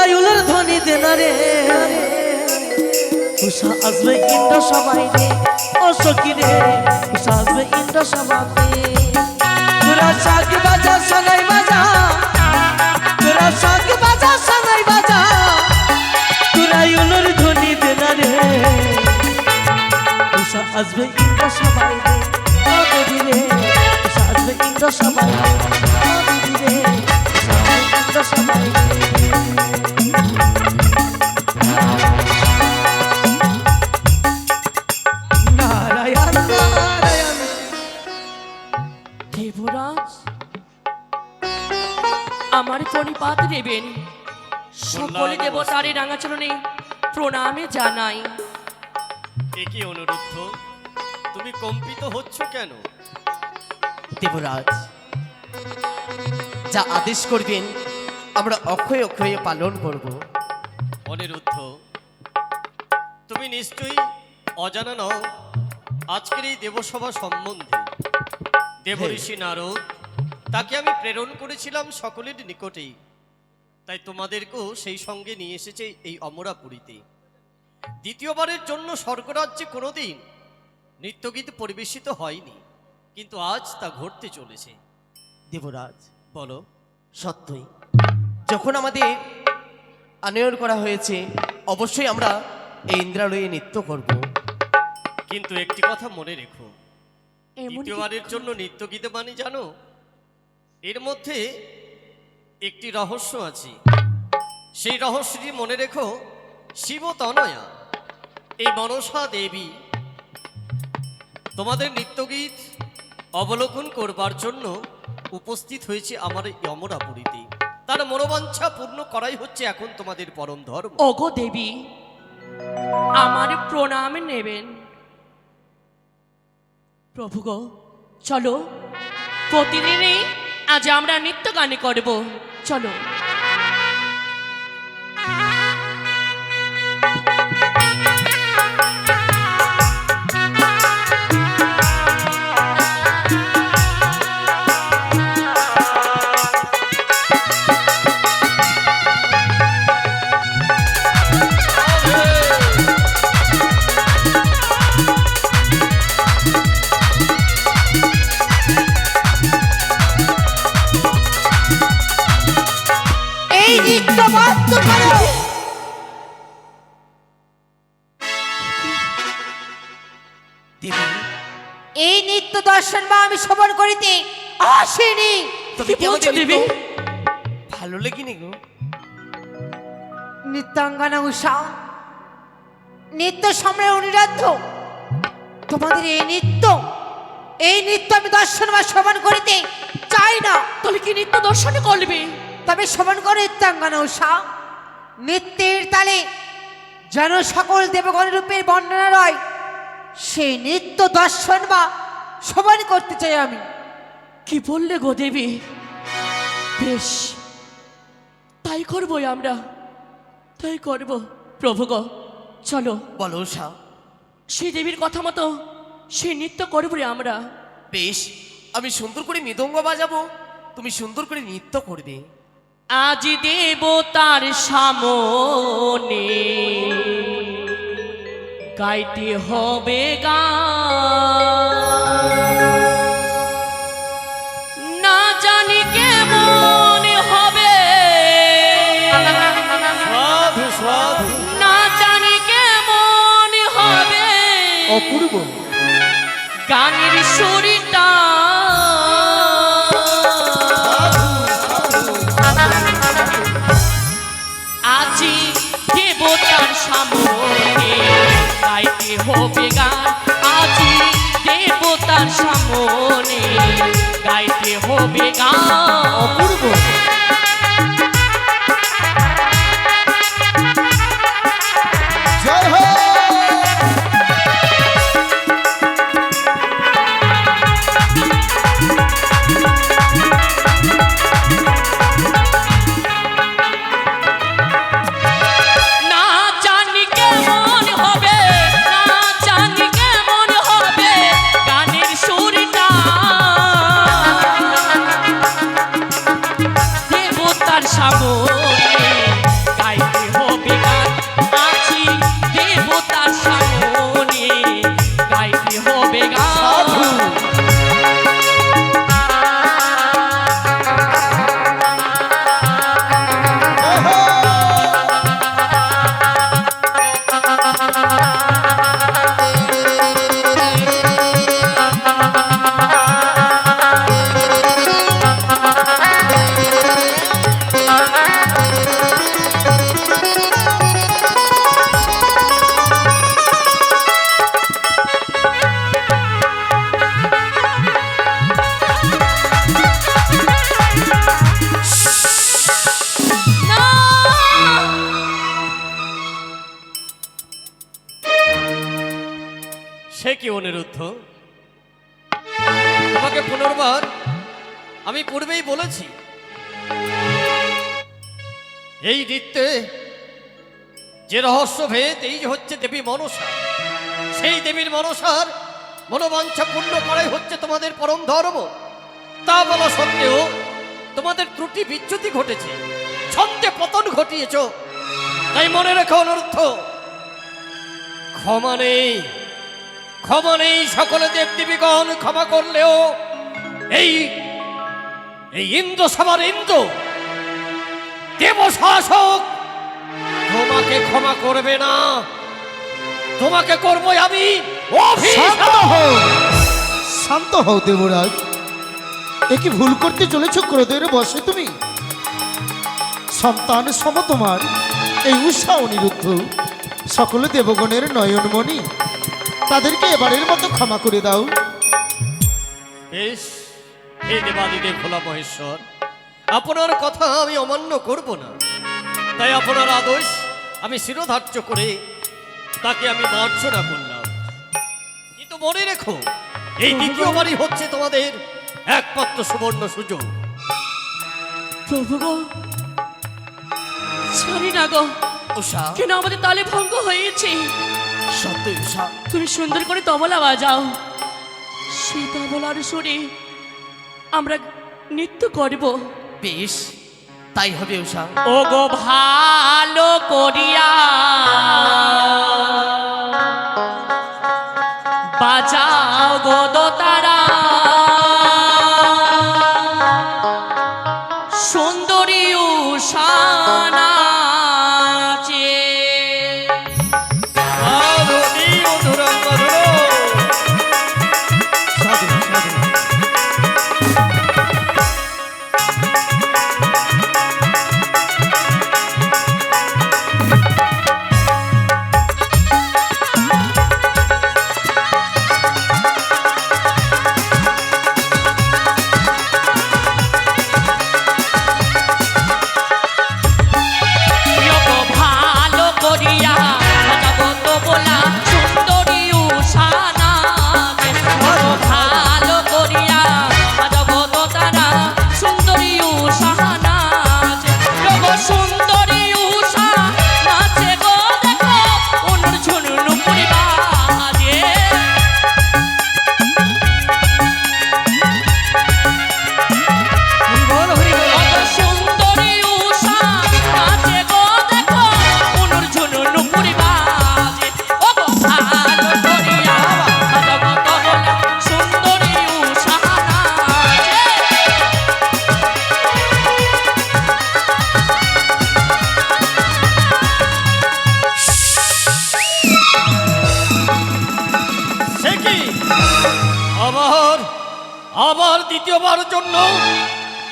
তুরাইলের ধ্বনি দেনা রে। উষা আসবে ইন্দ্র সবাই রে ও রে। উষা আসবে ইন্দ্র সবাই তোরা শাক বাজা, সনাই বাজা। তোরা শাক বাজা, সনাই বাজা। তোরা তুরাইলের ধ্বনি দেনা রে। উষা আসবে ইন্দ্র সবাই রে দেবী রে। উষা আসবে ইন্দ্র সবাই রে দেবী রে। উষা আসবে ইন্দ্র সবাই রে। দেবতারে রাঙাচরণে প্রণামে জানাই। একই অনুরুদ্ধ তুমি কম্পিত হচ্ছ কেন? দেবরাজ যা আদেশ করবেন আমরা অক্ষয় অক্ষয়ে পালন করব। অনিরুদ্ধ তুমি নিশ্চয়ই অজানা নও আজকের এই দেবসভা সম্বন্ধে। দেবঋষি নারদ তাকে আমি প্রেরণ করেছিলাম সকলের নিকটেই। তাই তোমাদেরকেও সেই সঙ্গে নিয়ে এসেছে এই অমরাপুরীতে। দ্বিতীয়বারের জন্য স্বর্গরাজ্যে কোনোদিন নৃত্যগীত পরিবেশিত হয়নি কিন্তু আজ তা ঘটতে চলেছে। দেবরাজ বলো। সত্যই যখন আমাদের আনয়ন করা হয়েছে অবশ্যই আমরা এই ইন্দ্রালয়ে নৃত্য করব। কিন্তু একটি কথা মনে রেখো। দ্বিতীয়বারের জন্য নৃত্য গীতে মানে জানো এর মধ্যে একটি রহস্য আছে। সেই রহস্যটি মনে রেখো, শিব তনয়া, এই মনসা দেবী তোমাদের নৃত্যগীত অবলোকন করবার জন্য উপস্থিত হয়েছে আমার অমরাপুরীতে। তার মনোবাঞ্ছা পূর্ণ করাই হচ্ছে এখন তোমাদের পরম ধর্ম। ওগো দেবী, আমার প্রণাম নেবেন। প্রভু গো, চলো, প্রতিদিনই আজ আমরা নিত্য গানে করব। চলো। দর্শন বা আমি শ্রবণ করিতে আসিনি। কি বলছো দেবী? ভালো লেগেনি গো। নৃত্যাঙ্গনা উষা নৃত্য সম্রাট অনিরাধ্য তোমাদের এই নৃত্য এই নৃত্য আমি দর্শন বা শ্রবণ করিতে চাই না। তাহলে কি নিত্য দর্শন করবে? তবে শ্রবণ করো নৃত্যাঙ্গনা উষা। নৃত্যের তালে যেন সকল দেবগণ রূপের বর্ণনা রয় সেই নৃত্য দর্শন বা শ্রবণ করতে চাই আমি। কি বললে গো দেবী? বেশ তাই করবই আমরা। তাই করব। প্রভু গো চলো। বলো উষা সেই দেবীর কথা মতো সেই নৃত্য করব রে আমরা। বেশ আমি সুন্দর করে মৃদঙ্গ বাজাবো। তুমি সুন্দর করে নৃত্য করবে। আজ দেবতার সামনে। গাইতে হবে গান। অপূর্ব। গানের সুরটা। আজি দেবতার সামনে গাইতে হবে গান। আজি দেবতার সামনে গাইতে হবে গান। অপূর্ব। পূর্বেই বলেছি। এই নৃত্যে যে রহস্য ভেদ এই হচ্ছে দেবী মনসা, সেই দেবীর মনসার মনোবাঞ্ছা পূর্ণ করাই হচ্ছে তোমাদের পরম ধর্ম। তা বলা সত্ত্বেও তোমাদের ত্রুটি বিচ্যুতি ঘটেছে, ছন্দে পতন ঘটিয়েছ। তাই মনে রেখো অনর্থ, ক্ষমা নেই ক্ষমা নেই সকলে দেব দেবদেবীগণ, ক্ষমা করলেও এই এই ইন্দ্র সবার ইন্দ্র দেব শাসক তোমাকে ক্ষমা করবে না। তোমাকে করব আমি। শান্ত হও। শান্ত হও দেবরাজ। এ কি ভুল করতে চলেছ ক্রোধের বসে তুমি? সন্তান সম তোমার এই উষা অনিরুদ্ধ। সকল দেবগণের নয়নমণি তাদেরকে এবারের মতো ক্ষমা করে দাও। বেশ হে দেবাদিদেব ভোলা মহেশ্বর আপনার কথা আমি অমান্য করব না। তাই আপনার আদেশ আমি শিরোধার্য করে তাকে আমি মার্জনা করলাম। কিন্তু মনে রেখো এই দ্বিতীয়বারই হচ্ছে তোমাদের একমাত্র সুবর্ণ সুযোগ। প্রভু গো জানি না গো উষা। কেন আমাদের তালে ভঙ্গ হয়েছে? সত্যি উষা। তুমি সুন্দর করে তবলা বাজাও। সেই তবলার সুরে আমরা নৃত্য করব। বেশ তাই হবে উষা। ও গো ভালো করিয়া।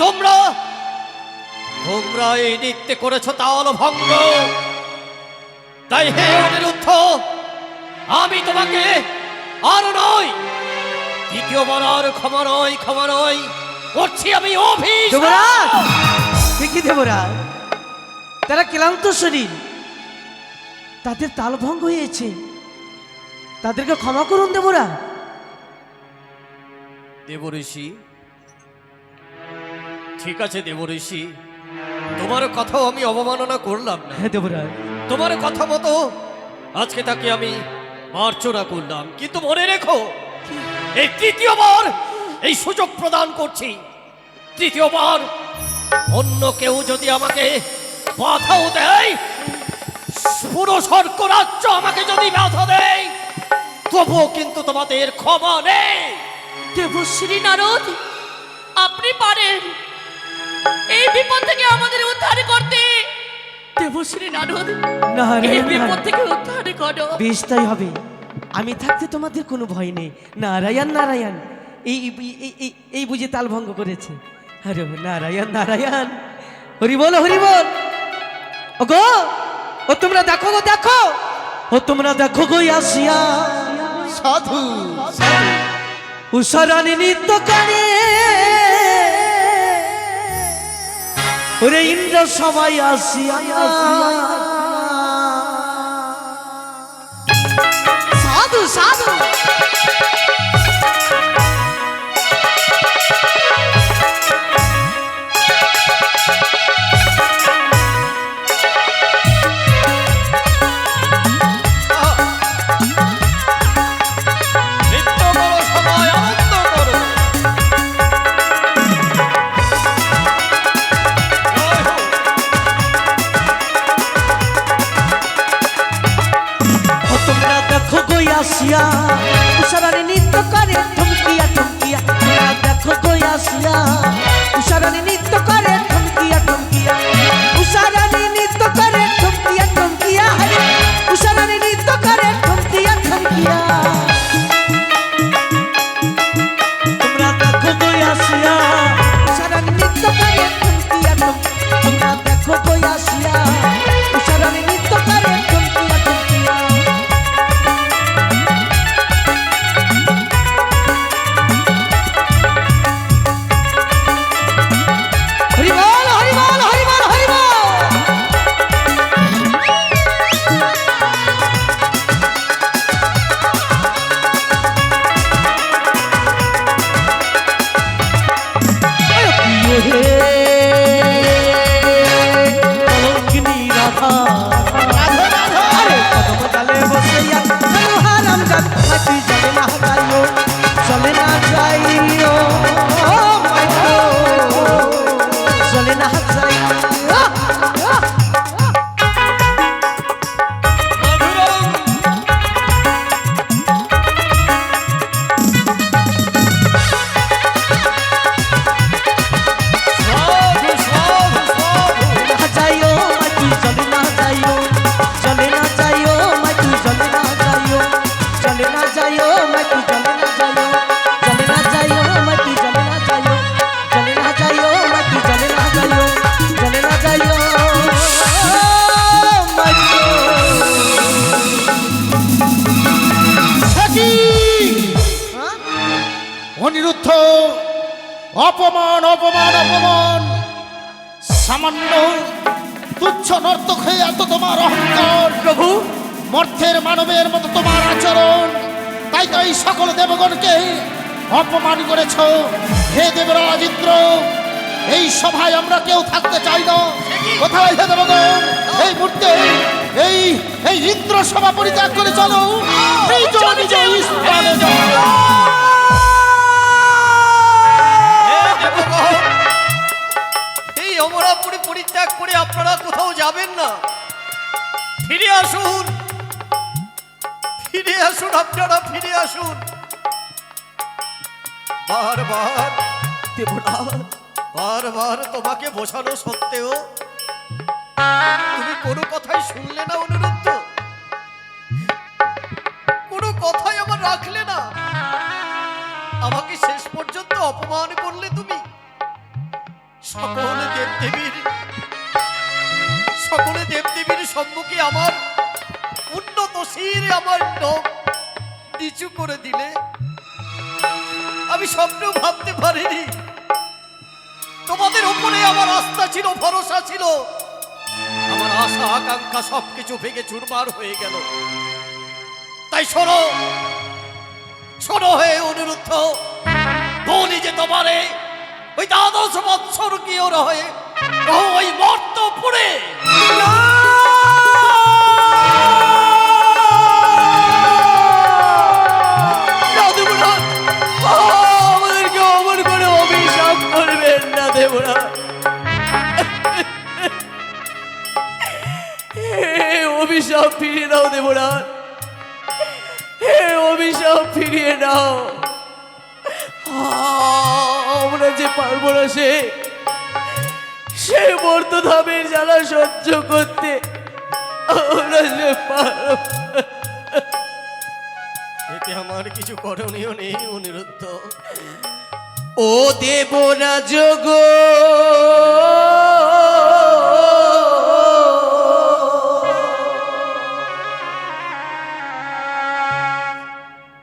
তোমরা তোমরা এই নৃত্যে করেছ তাল ভঙ্গ। তাই হে অনিরুদ্ধ আমি তোমাকে আর নয় দ্বিতীয়বার আর ক্ষমা নয় ক্ষমা নয় করছি আমি দেবরাজ দেবরাজ তারা ক্লান্ত শরীর তাদের তালভঙ্গ হয়েছে। তাদেরকে ক্ষমা করুন দেবরা দেবঋষি ঠিক আছে দেবঋষি। তোমার কথাও আমি অবমাননা করলাম না। হ্যাঁ দেবরাজ। তোমার কথা মতো আজকে তাকে আমি মার্চনা করলাম। কিন্তু মনে রেখো এই তৃতীয়বার এই সুযোগ প্রদান করছি। তৃতীয়বার অন্য কেউ যদি আমাকে বাধাও দেয় পুরো স্বর্গ রাজ্য আমাকে যদি বাধা দেয় তবুও কিন্তু তোমাদের ক্ষমা নেই। দেবশ্রী নারদ আপনি পারেন। এই বিপদ থেকে আমাদের উদ্ধার করতে। দেবশ্রী নারদ এই বিপদ থেকে উদ্ধার করো। বেশ তাই হবে। আমি থাকতে তোমাদের কোনো ভয় নেই। নারায়ণ নারায়ণ। এই এই- এই- এই- এই বুঝে তাল ভঙ্গ করেছে। আরে নারায়ণ নারায়ণ। হরি বল হরি বল। ও গো ও তোমরা দেখো গো দেখো। ও তোমরা দেখো গো আসিয়া সাধু। উষারানী নৃত্য করে ওরে ইন্দ্রা সবাই আসিয়া সাধু সাধু। অপমান অপমান অপমান। সামান্য তুচ্ছ নর্তক হয়ে এত তোমার অহংকার। প্রভু। মর্থের মানবের মতো তোমার আচরণ। তাই তো এই সকল দেবগণকে অপমান করেছ। হে দেবরাজ ইন্দ্র এই সভায় আমরা কেউ থাকতে চাই না। কোথায় হে দেবগণ? এই মুহূর্তে এই এই ইন্দ্র সভা পরিত্যাগ করে চলো। নিজ নিজ স্থানে যাও। এই অমরাপুরে পরিত্যাগ করে আপনারা কোথাও যাবেন না। ফিরে আসুন। ফিরে আসুন আপনারা ফিরে আসুন। বারবার বারবার তোমাকে বোঝানো সত্ত্বেও তুমি কোনো কথাই শুনলে না অনুরুদ্ধ। কোনো কথাই আমার রাখলে না। আমাকে শেষ পর্যন্ত অপমান করলে তুমি। সকলে দেবদেবীর সকলে দেবদেবীর সম্মুখে আমার উন্নত শির আমার নখ নিচু করে দিলে। আমি স্বপ্ন ভাবতে পারিনি। তোমাদের উপরে আমার আস্থা ছিল, ভরসা ছিল। আমার আশা, আকাঙ্ক্ষা সবকিছু ভেঙে চুরমার হয়ে গেল। তাই শোনো শোনো হয়ে অনুরুদ্ধ, বলি যে তোমারে ওই দ্বাদশ বৎসর হয়ে রহ ওই মর্তপুরে। আমাদেরকে করে অভিশাপ না অভিশাপ ফিরিয়ে দাও দেবরা হে অভিশাপ ফিরিয়ে দাও পারব না সে। সে মর্তধামের জ্বালা সহ্য করতে। আমরা কিছু করণীয় নেই, অনিরুদ্ধ। ও দেবরা যোগ।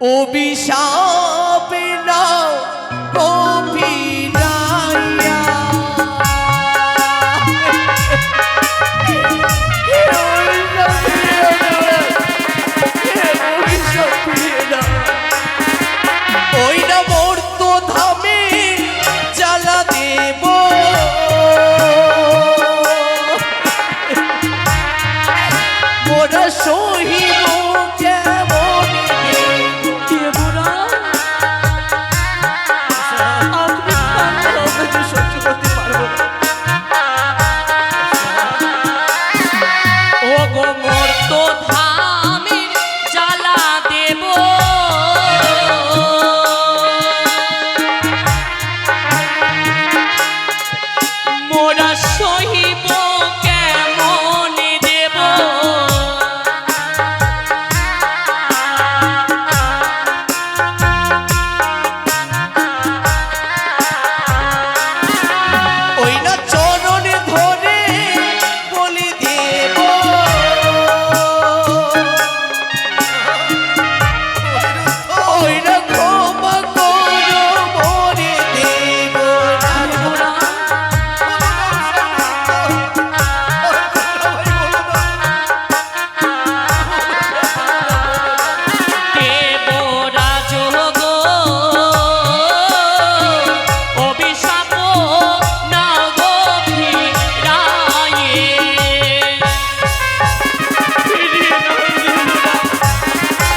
অভিশাপ নাও।